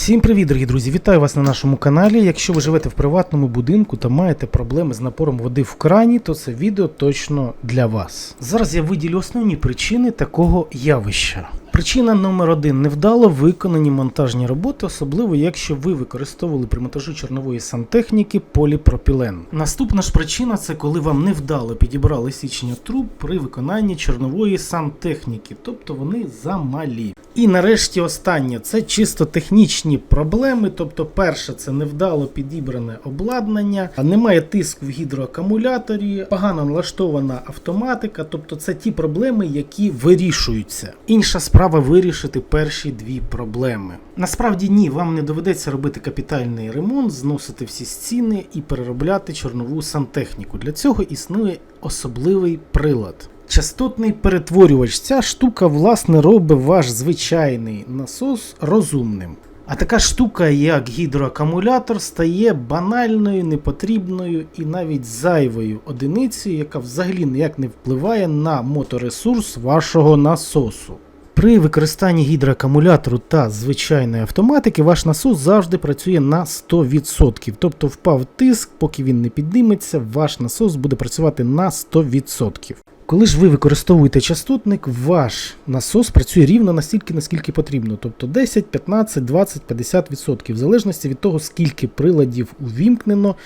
Всім привіт, дорогі друзі! Вітаю вас на нашому каналі. Якщо ви живете в приватному будинку та маєте проблеми з напором води в крані, то це відео точно для вас. Зараз я виділю основні причини такого явища. Причина номер один невдало виконані монтажні роботи, особливо якщо ви використовували при монтажу чорнової сантехніки поліпропілен. Наступна ж причина це коли вам невдало підібрали січення труб при виконанні чорнової сантехніки, тобто вони замалі. І нарешті останнє це чисто технічні проблеми. Тобто, перше, це невдало підібране обладнання, немає тиску в гідроакумуляторі, погано налаштована автоматика. Тобто, це ті проблеми, які вирішуються. Інша справа вирішити перші дві проблеми. Насправді ні, вам не доведеться робити капітальний ремонт, зносити всі стіни і переробляти чорнову сантехніку. Для цього існує особливий прилад. Частотний перетворювач. Ця штука, власне, робить ваш звичайний насос розумним. А така штука, як гідроакумулятор, стає банальною, непотрібною і навіть зайвою одиницею, яка взагалі ніяк не впливає на моторесурс вашого насосу. При використанні гідроакумулятору та звичайної автоматики ваш насос завжди працює на 100%. Тобто впав тиск, поки він не підніметься, ваш насос буде працювати на 100%. Коли ж ви використовуєте частотник, ваш насос працює рівно настільки, наскільки потрібно, тобто 10, 15, 20, 50%, в залежності від того, скільки приладів увімкнено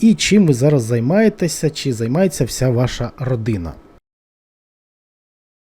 і чим ви зараз займаєтеся, чи займається вся ваша родина.